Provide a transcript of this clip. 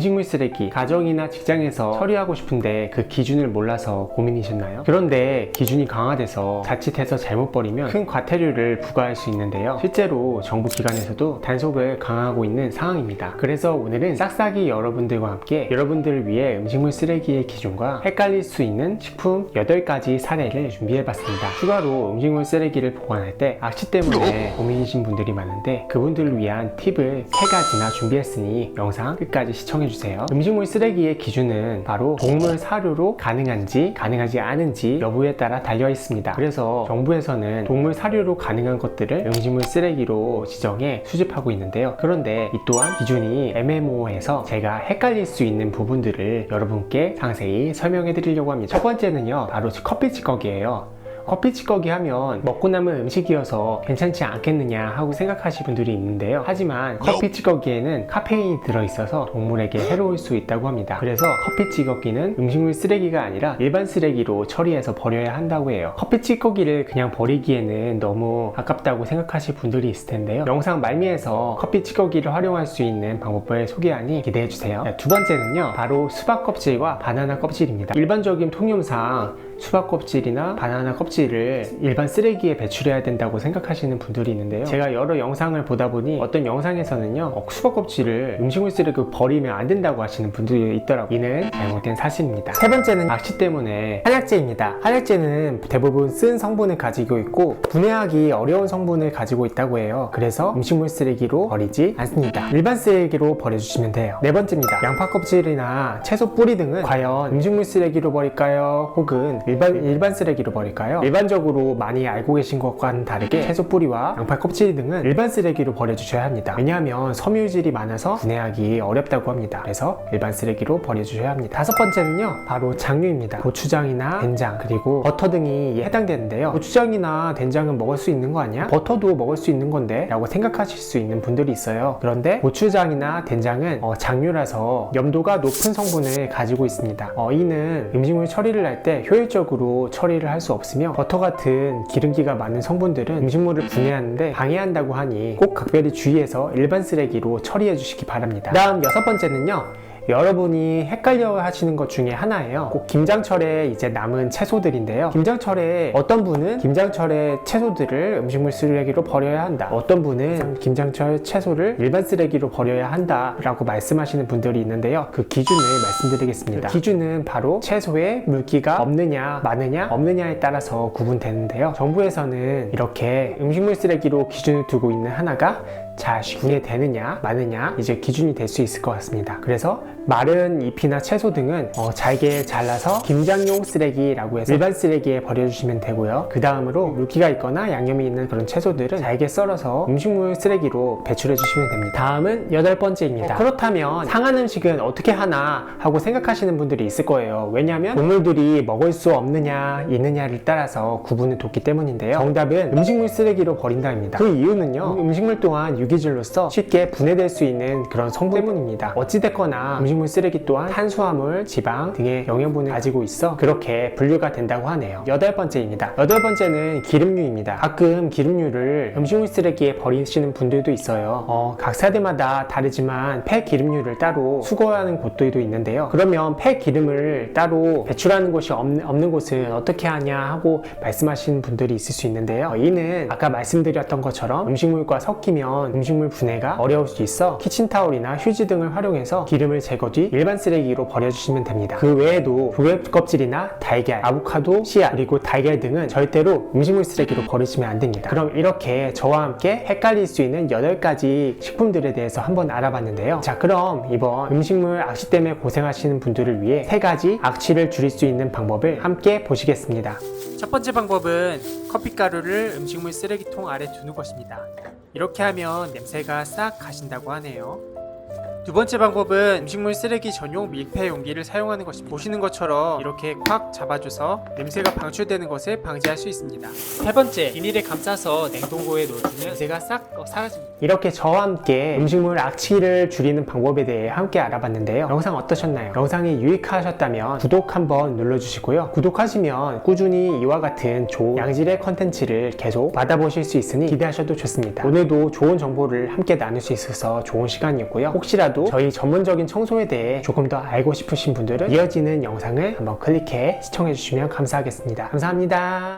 음식물 쓰레기 가정이나 직장에서 처리하고 싶은데 그 기준을 몰라서 고민이셨나요? 그런데 기준이 강화돼서 자칫해서 잘못 버리면 큰 과태료를 부과할 수 있는데요. 실제로 정부 기관에서도 단속을 강화하고 있는 상황입니다. 그래서 오늘은 싹싹이 여러분들과 함께 여러분들을 위해 음식물 쓰레기의 기준과 헷갈릴 수 있는 식품 8가지 사례를 준비해봤습니다. 추가로 음식물 쓰레기를 보관할 때 악취 때문에 고민이신 분들이 많은데 그분들을 위한 팁을 3가지나 준비했으니 영상 끝까지 시청해주세요. 음식물 쓰레기의 기준은 바로 동물 사료로 가능한지 가능하지 않은지 여부에 따라 달려 있습니다. 그래서 정부에서는 동물 사료로 가능한 것들을 음식물 쓰레기로 지정해 수집하고 있는데요. 그런데 이 또한 기준이 애매모호해서 제가 헷갈릴 수 있는 부분들을 여러분께 상세히 설명해 드리려고 합니다. 첫 번째는요, 바로 커피 찌꺼기예요. 커피 찌꺼기 하면 먹고 남은 음식이어서 괜찮지 않겠느냐 하고 생각하실 분들이 있는데요. 하지만 커피 찌꺼기에는 카페인이 들어있어서 동물에게 해로울 수 있다고 합니다. 그래서 커피 찌꺼기는 음식물 쓰레기가 아니라 일반 쓰레기로 처리해서 버려야 한다고 해요. 커피 찌꺼기를 그냥 버리기에는 너무 아깝다고 생각하실 분들이 있을 텐데요. 영상 말미에서 커피 찌꺼기를 활용할 수 있는 방법을 소개하니 기대해주세요. 두 번째는요. 바로 수박 껍질과 바나나 껍질입니다. 일반적인 통념상 수박 껍질이나 바나나 껍질 을 일반 쓰레기에 배출해야 된다고 생각하시는 분들이 있는데요. 제가 여러 영상을 보다 보니 어떤 영상에서는요, 어, 수박 껍질을 음식물 쓰레기로 버리면 안 된다고 하시는 분들이 있더라고요. 이는 잘못된 사실입니다. 세 번째는 악취 때문에 한약재입니다. 한약재는 대부분 쓴 성분을 가지고 있고 분해하기 어려운 성분을 가지고 있다고 해요. 그래서 음식물 쓰레기로 버리지 않습니다. 일반 쓰레기로 버려주시면 돼요. 네 번째입니다. 양파 껍질이나 채소 뿌리 등은 과연 음식물 쓰레기로 버릴까요? 혹은 일반, 일반 쓰레기로 버릴까요? 일반적으로 많이 알고 계신 것과는 다르게 채소 뿌리와 양파 껍질 등은 일반 쓰레기로 버려주셔야 합니다. 왜냐하면 섬유질이 많아서 분해하기 어렵다고 합니다. 그래서 일반 쓰레기로 버려주셔야 합니다. 다섯 번째는요, 바로 장류입니다. 고추장이나 된장, 그리고 버터 등이 해당되는데요. 고추장이나 된장은 먹을 수 있는 거 아니야? 버터도 먹을 수 있는 건데? 라고 생각하실 수 있는 분들이 있어요. 그런데 고추장이나 된장은 어, 장류라서 염도가 높은 성분을 가지고 있습니다. 어, 이는 음식물 처리를 할 때 효율적으로 처리를 할 수 없으며 버터 같은 기름기가 많은 성분들은 음식물을 분해하는데 방해한다고 하니 꼭 각별히 주의해서 일반 쓰레기로 처리해 주시기 바랍니다. 다음 여섯 번째는요. 여러분이 헷갈려 하시는 것 중에 하나예요. 꼭 김장철에 이제 남은 채소들인데요. 김장철에 어떤 분은 김장철의 채소들을 음식물 쓰레기로 버려야 한다. 어떤 분은 김장철 채소를 일반 쓰레기로 버려야 한다. 라고 말씀하시는 분들이 있는데요. 그 기준을 말씀드리겠습니다. 그 기준은 바로 채소에 물기가 없느냐, 많으냐, 없느냐에 따라서 구분되는데요. 정부에서는 이렇게 음식물 쓰레기로 기준을 두고 있는 하나가 잘 분해되느냐 마느냐 이제 기준이 될 수 있을 것 같습니다. 그래서 마른 잎이나 채소 등은 어, 잘게 잘라서 김장용 쓰레기라고 해서 일반 쓰레기에 버려주시면 되고요. 그 다음으로 물기가 있거나 양념이 있는 그런 채소들은 잘게 썰어서 음식물 쓰레기로 배출해 주시면 됩니다. 다음은 여덟 번째입니다. 어, 그렇다면 상한 음식은 어떻게 하나 하고 생각하시는 분들이 있을 거예요. 왜냐하면 동물들이 먹을 수 없느냐 있느냐를 따라서 구분을 뒀기 때문인데요. 정답은 음식물 쓰레기로 버린다입니다. 그 이유는요. 음식물 또한 유기질로서 쉽게 분해될 수 있는 그런 성분 때문입니다. 어찌됐거나 음식물 쓰레기 또한 탄수화물, 지방 등의 영양분을 가지고 있어 그렇게 분류가 된다고 하네요. 여덟 번째입니다. 여덟 번째는 기름류입니다. 가끔 기름류를 음식물 쓰레기에 버리시는 분들도 있어요. 어, 각 사대마다 다르지만 폐 기름류를 따로 수거하는 곳들도 있는데요. 그러면 폐 기름을 따로 배출하는 곳이 없는, 없는 곳은 어떻게 하냐 하고 말씀하시는 분들이 있을 수 있는데요. 이는 아까 말씀드렸던 것처럼 음식물과 섞이면 음식물 분해가 어려울 수 있어 키친타올이나 휴지 등을 활용해서 기름을 제거 뒤 일반 쓰레기로 버려주시면 됩니다. 그 외에도 조개 껍질이나 달걀, 아보카도, 씨앗, 그리고 달걀 등은 절대로 음식물 쓰레기로 버리시면 안 됩니다. 그럼 이렇게 저와 함께 헷갈릴 수 있는 8가지 식품들에 대해서 한번 알아봤는데요. 자, 그럼 이번 음식물 악취 때문에 고생하시는 분들을 위해 3가지 악취를 줄일 수 있는 방법을 함께 보시겠습니다. 첫 번째 방법은 커피가루를 음식물 쓰레기통 아래 두는 것입니다. 이렇게 하면 냄새가 싹 가신다고 하네요. 두 번째 방법은 음식물 쓰레기 전용 밀폐 용기를 사용하는 것입니다. 보시는 것처럼 이렇게 콱 잡아줘서 냄새가 방출되는 것을 방지할 수 있습니다. 세 번째, 비닐에 감싸서 냉동고에 넣어주면 냄새가 싹 어, 사라집니다. 이렇게 저와 함께 음식물 악취를 줄이는 방법에 대해 함께 알아봤는데요. 영상 어떠셨나요? 영상이 유익하셨다면 구독 한번 눌러주시고요. 구독하시면 꾸준히 이와 같은 좋은 양질의 컨텐츠를 계속 받아보실 수 있으니 기대하셔도 좋습니다. 오늘도 좋은 정보를 함께 나눌 수 있어서 좋은 시간이었고요. 혹시라도 혹시라도 저희 전문적인 청소에 대해 조금 더 알고 싶으신 분들은 이어지는 영상을 한번 클릭해 시청해 주시면 감사하겠습니다. 감사합니다.